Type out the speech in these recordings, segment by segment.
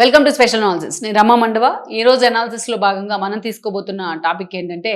Welcome to special analysis నేను రమా మండవ. ఈ రోజు భాగంగా మనం తీసుకోబోతున్న టాపిక్ ఏంటంటే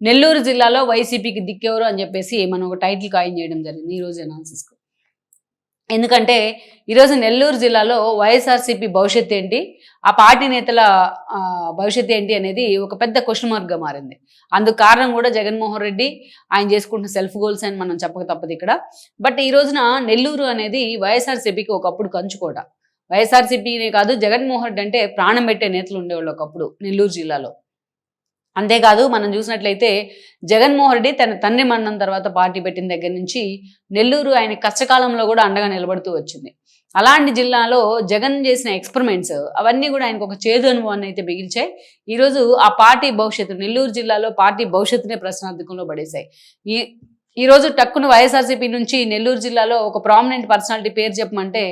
నెల్లూరు జిల్లాలో వైసీపీకి దిక్కెవరు అని చెప్పేసి మనం ఒక టైటిల్ కాయిన్ చేయడం జరిగింది ఈరోజు అనాలిసిస్కు ఎందుకంటే ఈరోజు నెల్లూరు జిల్లాలో వైఎస్ఆర్సీపీ భవిష్యత్ ఏంటి ఆ పార్టీ నేతల భవిష్యత్ ఏంటి అనేది ఒక పెద్ద క్వశ్చన్ మార్క్గా మారింది. అందుకు కారణం కూడా జగన్మోహన్ రెడ్డి. ఆయన చేసుకుంటున్న సెల్ఫ్ గోల్స్ అని మనం చెప్పక తప్పదు ఇక్కడ. బట్ ఈ రోజున నెల్లూరు అనేది వైఎస్ఆర్సీపీకి ఒకప్పుడు కంచుకోట వైఎస్ఆర్సీపీనే కాదు జగన్మోహన్ రెడ్డి అంటే ప్రాణం పెట్టే నేతలు ఉండేవాళ్ళు ఒకప్పుడు నెల్లూరు జిల్లాలో. అంతేకాదు మనం చూసినట్లయితే జగన్మోహన్ రెడ్డి తన తండ్రి మరణం తర్వాత పార్టీ పెట్టిన దగ్గర నుంచి నెల్లూరు ఆయన కష్టకాలంలో కూడా అండగా నిలబడుతూ వచ్చింది. అలాంటి జిల్లాలో జగన్ చేసిన ఎక్స్పెరిమెంట్స్ అవన్నీ కూడా ఆయనకు ఒక చేదు అనుభవాన్ని అయితే మిగిల్చాయి. ఈరోజు ఆ పార్టీ భవిష్యత్తు నెల్లూరు జిల్లాలో పార్టీ భవిష్యత్తునే ప్రశ్నార్థకంలో పడేశాయి. ఈ ఈ రోజు టక్కున వైఎస్ఆర్సీపీ నుంచి నెల్లూరు జిల్లాలో ఒక ప్రామినెంట్ పర్సనాలిటీ పేరు చెప్పమంటే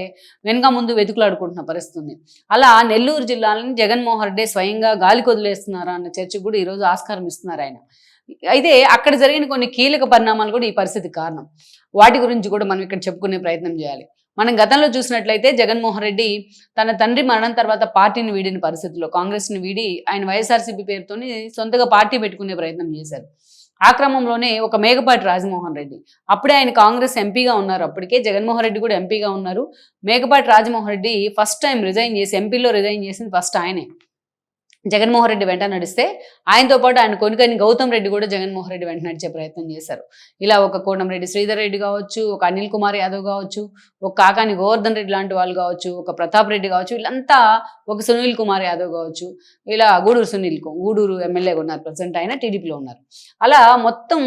వెనుక ముందు వెతుకులాడుకుంటున్న పరిస్థితుంది. అలా నెల్లూరు జిల్లాని జగన్మోహన్ రెడ్డి స్వయంగా గాలి వదిలేస్తున్నారా అన్న చర్చ కూడా ఈరోజు ఆస్కారం ఇస్తున్నారు ఆయన. అయితే అక్కడ జరిగిన కొన్ని కీలక పరిణామాలు కూడా ఈ పరిస్థితి కారణం. వాటి గురించి కూడా మనం ఇక్కడ చెప్పుకునే ప్రయత్నం చేయాలి. మనం గతంలో చూసినట్లయితే జగన్మోహన్ రెడ్డి తన తండ్రి మరణం తర్వాత పార్టీని వీడిన పరిస్థితిలో కాంగ్రెస్ని వీడి ఆయన వైఎస్ఆర్సీపీ పేరుతోని సొంతగా పార్టీ పెట్టుకునే ప్రయత్నం చేశారు. ఆ క్రమంలోనే ఒక మేకపాటి రాజమోహన్ రెడ్డి. అప్పుడే ఆయన కాంగ్రెస్ ఎంపీగా ఉన్నారు. అప్పటికే జగన్మోహన్ రెడ్డి కూడా ఎంపీగా ఉన్నారు. Mekapati Rajamohan Reddy first time resign చేసి ఎంపీలో రిజైన్ చేసింది ఫస్ట్ ఆయనే. జగన్మోహన్ రెడ్డి వెంట నడిస్తే ఆయనతో పాటు ఆయన కొనుకని గౌతమ్ రెడ్డి కూడా జగన్మోహన్ రెడ్డి వెంట నడిచే ప్రయత్నం చేశారు. ఇలా ఒక కోటంరెడ్డి శ్రీధర్ రెడ్డి కావచ్చు ఒక అనిల్ కుమార్ యాదవ్ కావచ్చు ఒక కాకాని గోవర్ధన్ రెడ్డి లాంటి వాళ్ళు కావచ్చు ఒక ప్రతాప్ రెడ్డి కావచ్చు వీళ్ళంతా ఒక సునీల్ కుమార్ యాదవ్ కావచ్చు ఇలా గూడూరు సునీల్ కు- గూడూరు ఎమ్మెల్యేగా ఉన్నారు ప్రజెంట్ ఆయన టీడీపీలో ఉన్నారు. అలా మొత్తం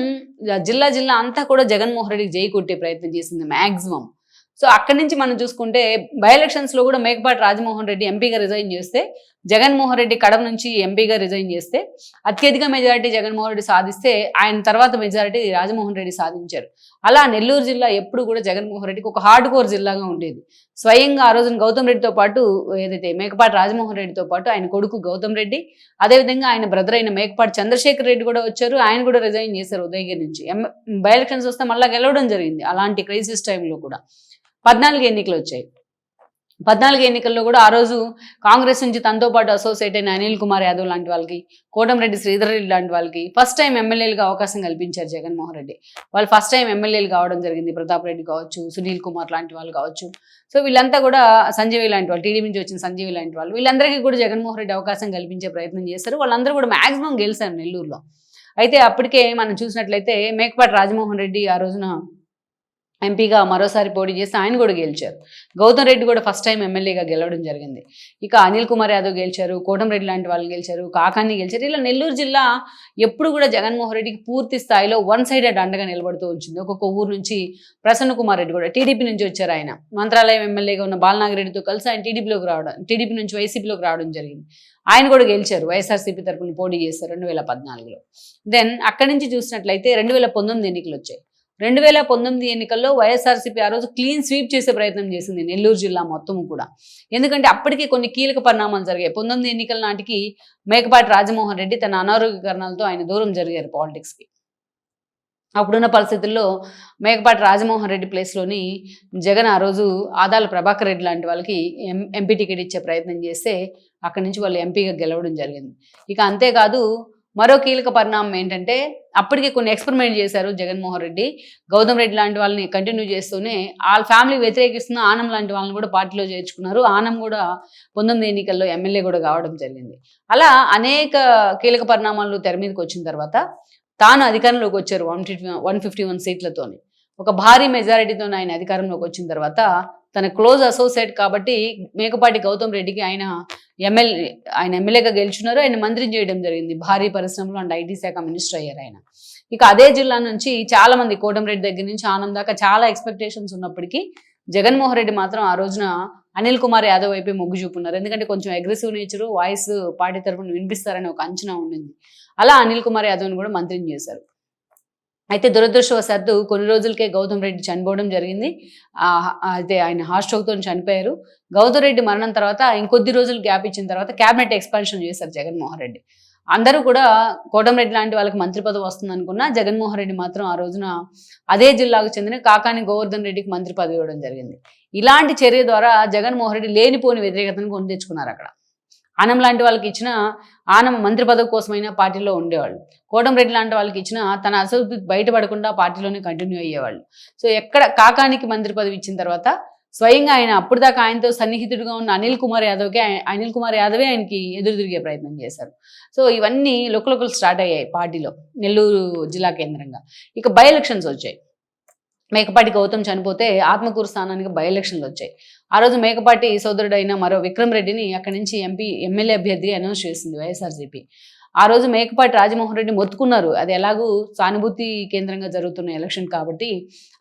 జిల్లా జిల్లా అంతా కూడా జగన్మోహన్ రెడ్డికి జై కొట్టే ప్రయత్నం చేసింది మ్యాక్సిమం సో అక్కడి నుంచి మనం చూసుకుంటే బై ఎలక్షన్స్లో కూడా మేకపాటి రాజమోహన్ రెడ్డి ఎంపీగా రిజైన్ చేస్తే జగన్మోహన్ రెడ్డి కడప నుంచి ఎంపీగా రిజైన్ చేస్తే అత్యధిక మెజారిటీ జగన్మోహన్ రెడ్డి సాధిస్తే ఆయన తర్వాత మెజారిటీ రాజమోహన్ రెడ్డి సాధించారు. అలా నెల్లూరు జిల్లా ఎప్పుడు కూడా జగన్మోహన్ రెడ్డికి ఒక హార్డ్ కోర్ జిల్లాగా ఉండేది. స్వయంగా ఆ రోజున గౌతమ్ రెడ్డితో పాటు ఏదైతే మేకపాటి రాజమోహన్ రెడ్డితో పాటు ఆయన కొడుకు గౌతమ్ రెడ్డి అదేవిధంగా ఆయన బ్రదర్ అయిన మేకపాటి చంద్రశేఖర్ రెడ్డి కూడా వచ్చారు. ఆయన కూడా రిజైన్ చేశారు ఉదయగిరి నుంచి. ఎం బై ఎలక్షన్స్ వస్తే మళ్ళీ గెలవడం జరిగింది అలాంటి క్రైసిస్ టైంలో కూడా. పద్నాలుగు ఎన్నికలు వచ్చాయి. పద్నాలుగు ఎన్నికల్లో కూడా ఆ రోజు కాంగ్రెస్ నుంచి తనతో పాటు అసోసియేట్ అయిన అనిల్ కుమార్ యాదవ్ లాంటి వాళ్ళకి కోటంరెడ్డి శ్రీధర్ రెడ్డి లాంటి వాళ్ళకి ఫస్ట్ టైం ఎమ్మెల్యేలుగా అవకాశం కల్పించారు జగన్మోహన్ రెడ్డి. వాళ్ళు ఫస్ట్ టైం ఎమ్మెల్యేలు కావడం జరిగింది ప్రతాప్ రెడ్డి కావచ్చు సునీల్ కుమార్ లాంటి వాళ్ళు కావచ్చు. సో వీళ్ళంతా కూడా సంజీవి లాంటి వాళ్ళు టీడీ నుంచి వచ్చిన సంజీవి లాంటి వాళ్ళు వీళ్ళందరికీ కూడా జగన్మోహన్ రెడ్డి అవకాశం కల్పించే ప్రయత్నం చేశారు వాళ్ళందరూ కూడా మాక్సిమం గెలిచారు నెల్లూరులో. అయితే అప్పటికే మనం చూసినట్లయితే మేకపాటి రాజమోహన్ రెడ్డి ఆ రోజున ఎంపీగా మరోసారి పోటీ చేసి ఆయన కూడా గెలిచారు. గౌతమ్ రెడ్డి కూడా ఫస్ట్ టైం ఎమ్మెల్యేగా గెలవడం జరిగింది. ఇక అనిల్ కుమార్ యాదవ్ గెలిచారు కోటంరెడ్డి లాంటి వాళ్ళు గెలిచారు కాకాన్ని గెలిచారు. ఇలా నెల్లూరు జిల్లా ఎప్పుడు కూడా జగన్మోహన్ రెడ్డికి పూర్తి స్థాయిలో వన్ సైడెడ్ అండగా నిలబడుతూ వచ్చింది ఒక్కొక్క ఊరు నుంచి ప్రసన్న కుమార్ రెడ్డి కూడా టీడీపీ నుంచి వచ్చారు ఆయన. మంత్రాలయం ఎమ్మెల్యేగా ఉన్న బాలనాగిరెడ్డితో కలిసి ఆయన టీడీపీలోకి రావడం టీడీపీ నుంచి వైసీపీలోకి రావడం జరిగింది. ఆయన కూడా గెలిచారు వైఎస్ఆర్సీపీ తరపున పోటీ చేశారు రెండు వేల పద్నాలుగులో. దెన్ అక్కడి నుంచి చూసినట్లయితే రెండు వేల పంతొమ్మిది ఎన్నికలు వచ్చాయి. రెండు వేల పంతొమ్మిది ఎన్నికల్లో వైఎస్ఆర్సీపీ ఆ రోజు క్లీన్ స్వీప్ చేసే ప్రయత్నం చేసింది నెల్లూరు జిల్లా మొత్తం కూడా. ఎందుకంటే అప్పటికే కొన్ని కీలక పరిణామాలు జరిగాయి. పంతొమ్మిది ఎన్నికల నాటికి మేకపాటి రాజమోహన్ రెడ్డి తన అనారోగ్య కారణాలతో ఆయన దూరం జరిగారు పాలిటిక్స్కి అప్పుడున్న పరిస్థితుల్లో మేకపాటి రాజమోహన్ రెడ్డి ప్లేస్లోని జగన్ ఆ రోజు ఆదాల ప్రభాకర్ రెడ్డి లాంటి వాళ్ళకి ఎం ఎంపీ టికెట్ ఇచ్చే ప్రయత్నం చేస్తే అక్కడి నుంచి వాళ్ళు ఎంపీగా గెలవడం జరిగింది. ఇక అంతేకాదు మరో కీలక పరిణామం ఏంటంటే అప్పటికే కొన్ని ఎక్స్పెరిమెంట్ చేశారు జగన్మోహన్ రెడ్డి. గౌతమ్ రెడ్డి లాంటి వాళ్ళని కంటిన్యూ చేస్తూనే వాళ్ళ ఫ్యామిలీ వ్యతిరేకిస్తున్న ఆనం లాంటి వాళ్ళని కూడా పార్టీలో చేర్చుకున్నారు. ఆనం కూడా పంతొమ్మిది ఎన్నికల్లో ఎమ్మెల్యే కూడా కావడం జరిగింది. అలా అనేక కీలక పరిణామాలు తెర మీదకి వచ్చిన తర్వాత తాను అధికారంలోకి వచ్చారు one fifty one fifty one సీట్లతోని. ఒక భారీ మెజారిటీతో ఆయన అధికారంలోకి వచ్చిన తర్వాత తన క్లోజ్ అసోసియేట్ కాబట్టి మేకపాటి గౌతమ్ రెడ్డికి ఆయన ఎమ్మెల్యే ఆయన ఎమ్మెల్యేగా గెలుచున్నారు ఆయన మంత్రి చేయడం జరిగింది. భారీ పరిశ్రమలు అండ్ ఐటీ శాఖ మినిస్టర్ అయ్యారు ఆయన. ఇక అదే జిల్లా నుంచి చాలా మంది కోటంరెడ్డి దగ్గర నుంచి ఆనంద్ దాకా చాలా ఎక్స్పెక్టేషన్స్ ఉన్నప్పటికీ జగన్మోహన్ రెడ్డి మాత్రం ఆ రోజున అనిల్ కుమార్ యాదవ్ వైపే మొగ్గు చూపున్నారు. ఎందుకంటే కొంచెం అగ్రెసివ్ నేచరు వాయిస్ పార్టీ తరఫున వినిపిస్తారని ఒక అంచనా ఉండింది. అలా అనిల్ కుమార్ యాదవ్ని కూడా మంత్రిని చేశారు. అయితే దురదృష్టవశాత్తు కొన్ని రోజులకే గౌతమ్ రెడ్డి చనిపోవడం జరిగింది. అయితే ఆయన హార్ట్ స్ట్రోక్తో చనిపోయారు. గౌతమ్ రెడ్డి మరణం తర్వాత ఇంకొద్ది రోజులు గ్యాప్ ఇచ్చిన తర్వాత క్యాబినెట్ ఎక్స్పాన్షన్ చేశారు జగన్మోహన్ రెడ్డి. అందరూ కూడా కోటమిరెడ్డి లాంటి వాళ్ళకి మంత్రి పదవి వస్తుంది అనుకున్నా జగన్మోహన్ రెడ్డి మాత్రం ఆ రోజున అదే జిల్లాకు చెందిన కాకాని గోవర్ధన్ రెడ్డికి మంత్రి పదవి ఇవ్వడం జరిగింది. ఇలాంటి చర్య ద్వారా జగన్మోహన్ రెడ్డి లేనిపోని వ్యతిరేకతను కొని తెచ్చుకున్నారు అక్కడ. ఆనం లాంటి వాళ్ళకి ఇచ్చిన ఆనం మంత్రి పదవి కోసమైనా పార్టీలో ఉండేవాళ్ళు. కోటంరెడ్డి లాంటి వాళ్ళకి ఇచ్చిన తన అసలు బయటపడకుండా పార్టీలోనే కంటిన్యూ అయ్యేవాళ్ళు. సో ఎక్కడ కాకానికి మంత్రి పదవి ఇచ్చిన తర్వాత స్వయంగా ఆయన అప్పుడు దాకా ఆయనతో సన్నిహితుడిగా ఉన్న అనిల్ కుమార్ యాదవ్కి అనిల్ కుమార్ యాదవే ఆయనకి ఎదురు తిరిగే ప్రయత్నం చేశారు. సో ఇవన్నీ లొక్కలొక్కలు స్టార్ట్ అయ్యాయి పార్టీలో నెల్లూరు జిల్లా కేంద్రంగా. ఇక బై ఎలక్షన్స్ వచ్చాయి. మేకపాటి గౌతమ్ చనిపోతే ఆత్మకూరు స్థానానికి బై ఎలక్షన్లు వచ్చాయి. ఆ రోజు మేకపాటి సోదరుడైన మరో విక్రమ్ రెడ్డిని అక్కడి నుంచి ఎంపీ ఎమ్మెల్యే అభ్యర్థిగా అనౌన్స్ చేసింది వైఎస్ఆర్సీపీ. ఆ రోజు మేకపాటి రాజమోహన్ రెడ్డి మొత్తుకున్నారు. అది ఎలాగూ సానుభూతి కేంద్రంగా జరుగుతున్న ఎలక్షన్ కాబట్టి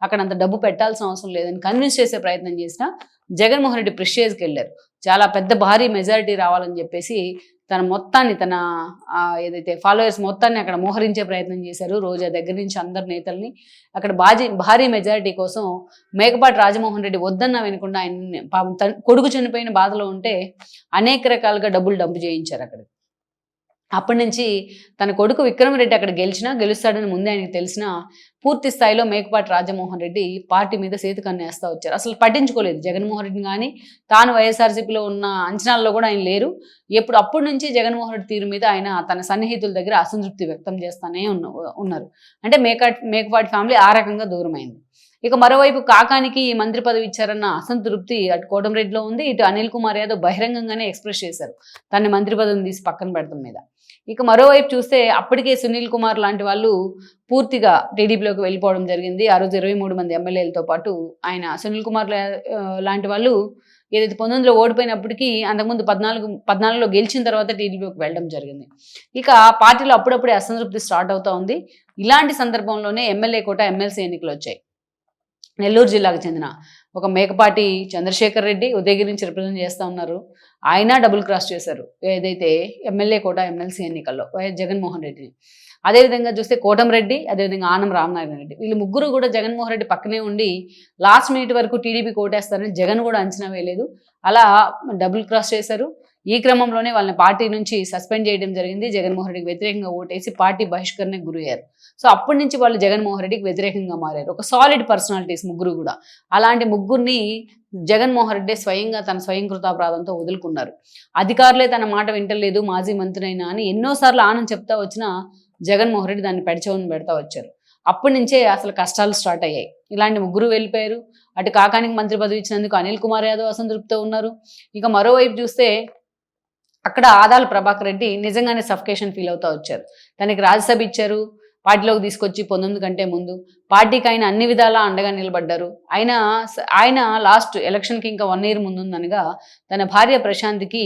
అక్కడ అంత డబ్బు పెట్టాల్సిన అవసరం లేదని కన్విన్స్ చేసే ప్రయత్నం చేసిన జగన్మోహన్ రెడ్డి ప్రిషేజ్కి వెళ్ళారు. చాలా పెద్ద భారీ మెజారిటీ రావాలని చెప్పేసి తన మొత్తాన్ని తన ఏదైతే ఫాలోయర్స్ మొత్తాన్ని అక్కడ మోహరించే ప్రయత్నం చేశారు రోజా దగ్గర నుంచి అందరు నేతల్ని. అక్కడ బాజీ భారీ మెజారిటీ కోసం మేకపాటి రాజమోహన్ రెడ్డి వద్దన్న వినకుండా ఆయన పాపం తన కొడుకు చనిపోయిన బాధలో ఉంటే అనేక రకాలుగా డబ్బులు డంపు చేయించారు అక్కడ. అప్పటి నుంచి తన కొడుకు విక్రమరెడ్డి అక్కడ గెలిచినా గెలుస్తాడని ముందే ఆయనకు తెలిసిన పూర్తి స్థాయిలో మేకపాటి రాజమోహన్ రెడ్డి పార్టీ మీద సేతుకన్నేస్తా వచ్చారు. అసలు పట్టించుకోలేదు. జగన్మోహన్ రెడ్డిని కానీ తాను వైఎస్ఆర్సీపీలో ఉన్న అంచనాల్లో కూడా ఆయన లేరు. ఎప్పుడు అప్పటి నుంచి జగన్మోహన్ రెడ్డి తీరు మీద ఆయన తన సన్నిహితుల దగ్గర అసంతృప్తి వ్యక్తం చేస్తానే ఉన్న ఉన్నారు. అంటే మేక మేకపాటి ఫ్యామిలీ ఆ రకంగా దూరమైంది. ఇక మరోవైపు కాకానికి ఈ మంత్రి పదవి ఇచ్చారన్న అసంతృప్తి అటు కోటంరెడ్డిలో ఉంది ఇటు అనిల్ కుమార్ యాదవ్ బహిరంగంగానే ఎక్స్ప్రెస్ చేశారు. తన మంత్రి పదవిని తీసి పక్కన పెడతాం మీద. ఇక మరోవైపు చూస్తే అప్పటికే సునీల్ కుమార్ లాంటి వాళ్ళు పూర్తిగా టీడీపీలోకి వెళ్ళిపోవడం జరిగింది. ఆ రోజు ఇరవై మూడు మంది ఎమ్మెల్యేలతో పాటు ఆయన సునీల్ కుమార్ లాంటి వాళ్ళు ఏదైతే పంతొమ్మిదిలో ఓడిపోయినప్పటికీ అంతకుముందు పద్నాలుగు పద్నాలుగులో గెలిచిన తర్వాత టీడీపీకి వెళ్ళడం జరిగింది. ఇక పార్టీలో అప్పుడప్పుడే అసంతృప్తి స్టార్ట్ అవుతా ఉంది. ఇలాంటి సందర్భంలోనే ఎమ్మెల్యే కోట ఎమ్మెల్సీ ఎన్నికలు వచ్చాయి. నెల్లూరు జిల్లాకు చెందిన ఒక మేకపాటి చంద్రశేఖర్ రెడ్డి ఉదయగిరి నుంచి రిప్రజెంట్ చేస్తూ ఉన్నారు. ఆయన డబుల్ క్రాస్ చేశారు. ఏదైతే ఎమ్మెల్యే కోట ఎమ్మెల్సీ ఎన్నికల్లో వైఎస్ జగన్మోహన్ రెడ్డిని అదేవిధంగా చూస్తే కోటంరెడ్డి అదేవిధంగా ఆనం రామనారాయణ రెడ్డి. వీళ్ళు ముగ్గురు కూడా జగన్మోహన్ రెడ్డి పక్కనే ఉండి లాస్ట్ మినిట్ వరకు టీడీపీ కోటేస్తారని జగన్ కూడా అంచనా వేయలేదు. అలా డబుల్ క్రాస్ చేశారు. ఈ క్రమంలోనే వాళ్ళని పార్టీ నుంచి సస్పెండ్ చేయడం జరిగింది. జగన్మోహన్ రెడ్డికి వ్యతిరేకంగా ఓటేసి పార్టీ బహిష్కరణకు గురయ్యారు. సో అప్పటి నుంచి వాళ్ళు జగన్మోహన్ రెడ్డికి వ్యతిరేకంగా మారారు. ఒక సాలిడ్ పర్సనాలిటీస్ ముగ్గురు కూడా. అలాంటి ముగ్గురిని జగన్మోహన్ రెడ్డి స్వయంగా తన స్వయం కృతాపరాధంతో వదులుకున్నారు. అధికారులే తన మాట వింటలేదు మాజీ మంత్రి అయినా అని ఎన్నోసార్లు ఆనంద్ చెప్తా వచ్చినా జగన్మోహన్ రెడ్డి దాన్ని పెడచవని పెడతా వచ్చారు. అప్పటి నుంచే అసలు కష్టాలు స్టార్ట్ అయ్యాయి. ఇలాంటి ముగ్గురు వెళ్ళిపోయారు. అటు కాకానికి మంత్రి పదవి ఇచ్చినందుకు అనిల్ కుమార్ యాదవ్ అసంతృప్తితో ఉన్నారు. ఇక మరోవైపు చూస్తే అక్కడ ఆదాల ప్రభాకర్ రెడ్డి నిజంగానే సఫికేషన్ ఫీల్ అవుతా వచ్చారు. తనకి రాజ్యసభ ఇచ్చారు. పార్టీలోకి తీసుకొచ్చి పంతొమ్మిది కంటే ముందు పార్టీకి ఆయన అన్ని విధాలా అండగా నిలబడ్డారు. ఆయన ఆయన లాస్ట్ ఎలక్షన్కి ఇంకా వన్ ఇయర్ ముందుందనగా తన భార్య ప్రశాంత్కి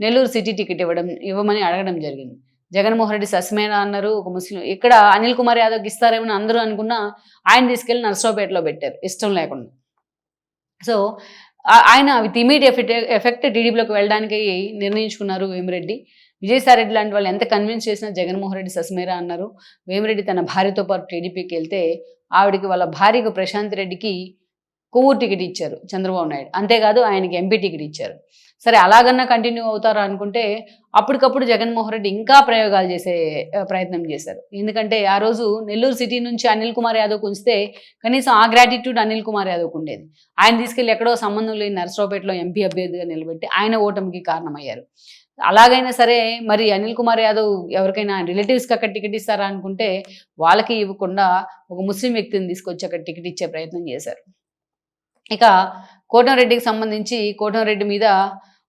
నెల్లూరు సిటీ టికెట్ ఇవ్వడం ఇవ్వమని అడగడం జరిగింది. జగన్మోహన్ రెడ్డి సస్మేనా అన్నారు ఒక ముస్లిం ఇక్కడ అనిల్ కుమార్ యాదవ్కి ఇస్తారేమని అందరూ అనుకున్నా ఆయన తీసుకెళ్ళి నర్సరావుపేటలో పెట్టారు ఇష్టం లేకుండా. సో ఆయన విత్ ఇమీడియట్ ఎఫెక్ట్ ఎఫెక్ట్ టీడీపీలోకి వెళ్ళడానికి నిర్ణయించుకున్నారు వేమిరెడ్డి. విజయసాయి రెడ్డి లాంటి వాళ్ళు ఎంత కన్విన్స్ చేసినా జగన్మోహన్ రెడ్డి సస్మేరా అన్నారు. వేమిరెడ్డి తన భార్యతో పాటు టీడీపీకి వెళ్తే ఆవిడకి వాళ్ళ భార్యకు ప్రశాంత్ రెడ్డికి కొవ్వూరు టికెట్ ఇచ్చారు చంద్రబాబు నాయుడు. అంతేకాదు ఆయనకి ఎంపీ టికెట్ ఇచ్చారు. సరే అలాగన్నా కంటిన్యూ అవుతారా అనుకుంటే అప్పటికప్పుడు జగన్మోహన్ రెడ్డి ఇంకా ప్రయోగాలు చేసే ప్రయత్నం చేశారు. ఎందుకంటే ఆ రోజు నెల్లూరు సిటీ నుంచి అనిల్ కుమార్ యాదవ్ ఉంచితే కనీసం ఆ గ్రాటిట్యూడ్ అనిల్ కుమార్ యాదవ్కి ఉండేది. ఆయన తీసుకెళ్ళి ఎక్కడో సంబంధం లేని నర్సరావుపేటలో ఎంపీ అభ్యర్థిగా నిలబెట్టి ఆయన ఓటమికి కారణమయ్యారు. అలాగైనా సరే మరి అనిల్ కుమార్ యాదవ్ ఎవరికైనా రిలేటివ్స్కి అక్కడ టికెట్ ఇస్తారా అనుకుంటే వాళ్ళకి ఇవ్వకుండా ఒక ముస్లిం వ్యక్తిని తీసుకొచ్చి అక్కడ టికెట్ ఇచ్చే ప్రయత్నం చేశారు. ఇక కోటంరెడ్డికి సంబంధించి కోటంరెడ్డి మీద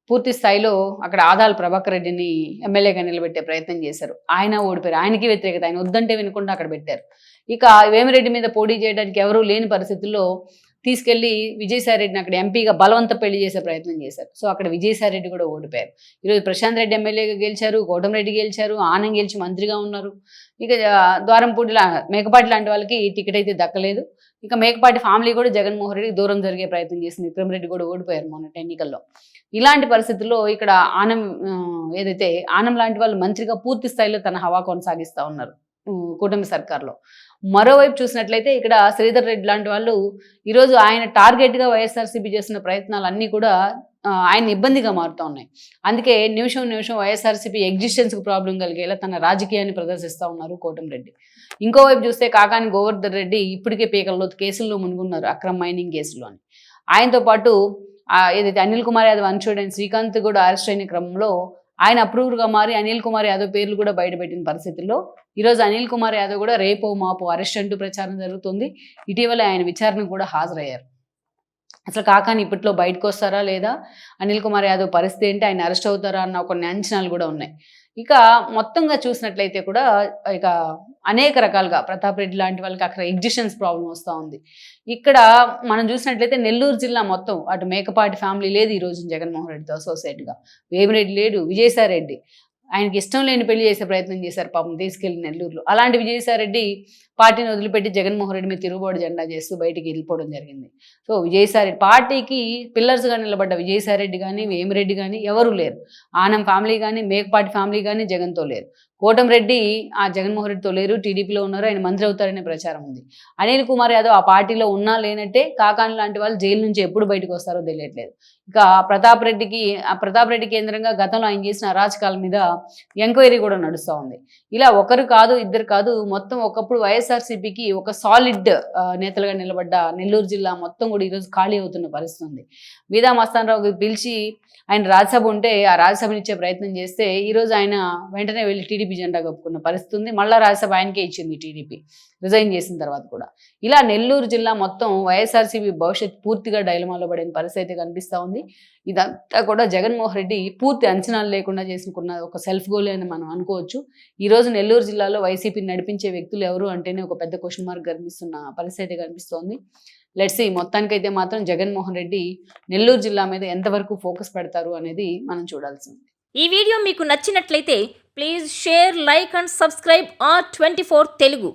పూర్తి స్థాయిలో అక్కడ ఆదాల ప్రభాకర్ రెడ్డిని ఎమ్మెల్యేగా నిలబెట్టే ప్రయత్నం చేశారు. ఆయన ఓడిపోయారు. ఆయనకి వ్యతిరేకత. ఆయన వద్దంటే వినకుండా అక్కడ పెట్టారు. ఇక వేమిరెడ్డి మీద పోటీ చేయడానికి ఎవరూ లేని పరిస్థితుల్లో తీసుకెళ్ళి విజయసాయిరెడ్డిని అక్కడ ఎంపీగా బలవంత పెళ్ళి చేసే ప్రయత్నం చేశారు. సో అక్కడ విజయసాయి రెడ్డి కూడా ఓడిపోయారు. ఈరోజు ప్రశాంత్ రెడ్డి ఎమ్మెల్యేగా గెలిచారు కోటంరెడ్డి గెలిచారు ఆనంద్ గెలిచి మంత్రిగా ఉన్నారు. ఇక ద్వారంపూడి మేకపాటి లాంటి వాళ్ళకి టికెట్ అయితే దక్కలేదు. ఇక మేకపాటి ఫ్యామిలీ కూడా జగన్మోహన్ రెడ్డికి దూరం జరిగే ప్రయత్నం చేసింది. విక్రమ్ రెడ్డి కూడా ఓడిపోయారు మొన్నటి ఎన్నికల్లో. ఇలాంటి పరిస్థితుల్లో ఇక్కడ ఆనం ఏదైతే ఆనం లాంటి వాళ్ళు మంత్రిగా పూర్తి స్థాయిలో తన హవా కొనసాగిస్తా ఉన్నారు కూటమి సర్కార్లో. మరోవైపు చూసినట్లయితే ఇక్కడ శ్రీధర్ రెడ్డి లాంటి వాళ్ళు ఈరోజు ఆయన టార్గెట్గా వైఎస్ఆర్సీపీ చేసిన ప్రయత్నాలు అన్నీ కూడా ఆయన ఇబ్బందిగా మారుతూ ఉన్నాయి. అందుకే నిమిషం నిమిషం వైఎస్ఆర్సీపీ ఎగ్జిస్టెన్స్కి ప్రాబ్లం కలిగేలా తన రాజకీయాన్ని ప్రదర్శిస్తూ ఉన్నారు కోటంరెడ్డి ఇంకోవైపు చూస్తే కాకాని గోవర్ధన్ రెడ్డి ఇప్పటికే పీకల్లో కేసుల్లో మునుగున్నారు అక్రమ్ మైనింగ్ కేసులో అని. ఆయనతో పాటు ఏదైతే అనిల్ కుమార్ యాదవ్ అన్షుడ్ శ్రీకాంత్ కూడా అరెస్ట్ అయిన క్రమంలో ఆయన అప్రూవర్గా మారి అనిల్ కుమార్ యాదవ్ పేర్లు కూడా బయటపెట్టిన పరిస్థితుల్లో ఈరోజు అనిల్ కుమార్ యాదవ్ కూడా రేపో మాపో అరెస్ట్ అంటూ ప్రచారం జరుగుతుంది. ఇటీవల ఆయన విచారణకు కూడా హాజరయ్యారు. అసలు కాకాని ఇప్పట్లో బయటకు వస్తారా లేదా? అనిల్ కుమార్ యాదవ్ పరిస్థితి ఏంటి? ఆయన అరెస్ట్ అవుతారా? అన్న కొన్ని అంచనాలు కూడా ఉన్నాయి. ఇక మొత్తంగా చూసినట్లయితే కూడా ఇక అనేక రకాలుగా ప్రతాప్ రెడ్డి లాంటి వాళ్ళకి అక్కడ ఎగ్జిషన్స్ ప్రాబ్లం వస్తూ ఉంది. ఇక్కడ మనం చూసినట్లయితే నెల్లూరు జిల్లా మొత్తం అటు మేకపాటి ఫ్యామిలీ లేదు ఈ రోజు జగన్మోహన్ రెడ్డితో అసోసియేట్గా వేమిరెడ్డి లేడు విజయసాయిరెడ్డి. ఆయనకి ఇష్టం లేని పెళ్ళి చేసే ప్రయత్నం చేశారు పాపం తీసుకెళ్ళి నెల్లూరులో. అలాంటి విజయసాయిరెడ్డి పార్టీని వదిలిపెట్టి జగన్మోహన్ రెడ్డి మీద తిరుగుబాటు జెండా చేస్తూ బయటికి వెళ్ళిపోవడం జరిగింది. సో విజయసాయి రెడ్డి పార్టీకి పిల్లర్స్గా నిలబడ్డ విజయసాయి రెడ్డి కానీ వేమిరెడ్డి కానీ ఎవరూ లేరు. ఆనం ఫ్యామిలీ కానీ మేకపాటి ఫ్యామిలీ కానీ జగన్తో లేరు. కోటంరెడ్డి ఆ జగన్మోహన్ రెడ్డితో లేరు టీడీపీలో ఉన్నారు ఆయన మంత్రి అవుతారనే ప్రచారం ఉంది. అనిల్ కుమార్ యాదవ్ ఆ పార్టీలో ఉన్నా లేనట్టే కాకాని లాంటి వాళ్ళు జైలు నుంచి ఎప్పుడు బయటకు వస్తారో తెలియట్లేదు. ఇక ప్రతాప్ రెడ్డికి ఆ ప్రతాప్ రెడ్డి కేంద్రంగా గతంలో ఆయన చేసిన అరాచకాల మీద ఎంక్వైరీ కూడా నడుస్తూ ఉంది. ఇలా ఒకరు కాదు ఇద్దరు కాదు మొత్తం ఒకప్పుడు వైఎస్ఆర్సీపీకి ఒక సాలిడ్ నేతలుగా నిలబడ్డ నెల్లూరు జిల్లా మొత్తం కూడా ఈరోజు ఖాళీ అవుతున్న పరిస్థితి ఉంది వీదా మస్తానరావు పిలిచి ఆయన రాజ్యసభ ఉంటే ఆ రాజ్యసభని ఇచ్చే ప్రయత్నం చేస్తే ఈరోజు ఆయన వెంటనే వెళ్ళి టీడీపీ జెండా కప్పుకున్న పరిస్థితి ఉంది మళ్ళా రాజ్యసభ ఆయనకే ఇచ్చింది టీడీపీ. రిజైన్ చేసిన తర్వాత కూడా. ఇలా నెల్లూరు జిల్లా మొత్తం వైఎస్ఆర్సీపీ భవిష్యత్ పూర్తిగా డైలమాలో పడిన పరిస్థితి అయితే కనిపిస్తూ ఉంది. ఇదంతా కూడా జగన్మోహన్ రెడ్డి పూర్తి అంచనాలు లేకుండా చేసుకున్న ఒక సెల్ఫ్ గోల్ అని మనం అనుకోవచ్చు. ఈరోజు నెల్లూరు జిల్లాలో వైసీపీని నడిపించే వ్యక్తులు ఎవరు అంటేనే ఒక పెద్ద క్వశ్చన్ మార్క్ కనిపిస్తున్న పరిస్థితి అయితే కనిపిస్తోంది. లెట్స్ ఈ మొత్తానికైతే మాత్రం జగన్మోహన్ రెడ్డి నెల్లూరు జిల్లా మీద ఎంతవరకు ఫోకస్ పెడతారు అనేది మనం చూడాల్సి ఉంది. ఈ వీడియో మీకు నచ్చినట్లయితే please share like and subscribe R twenty Telugu.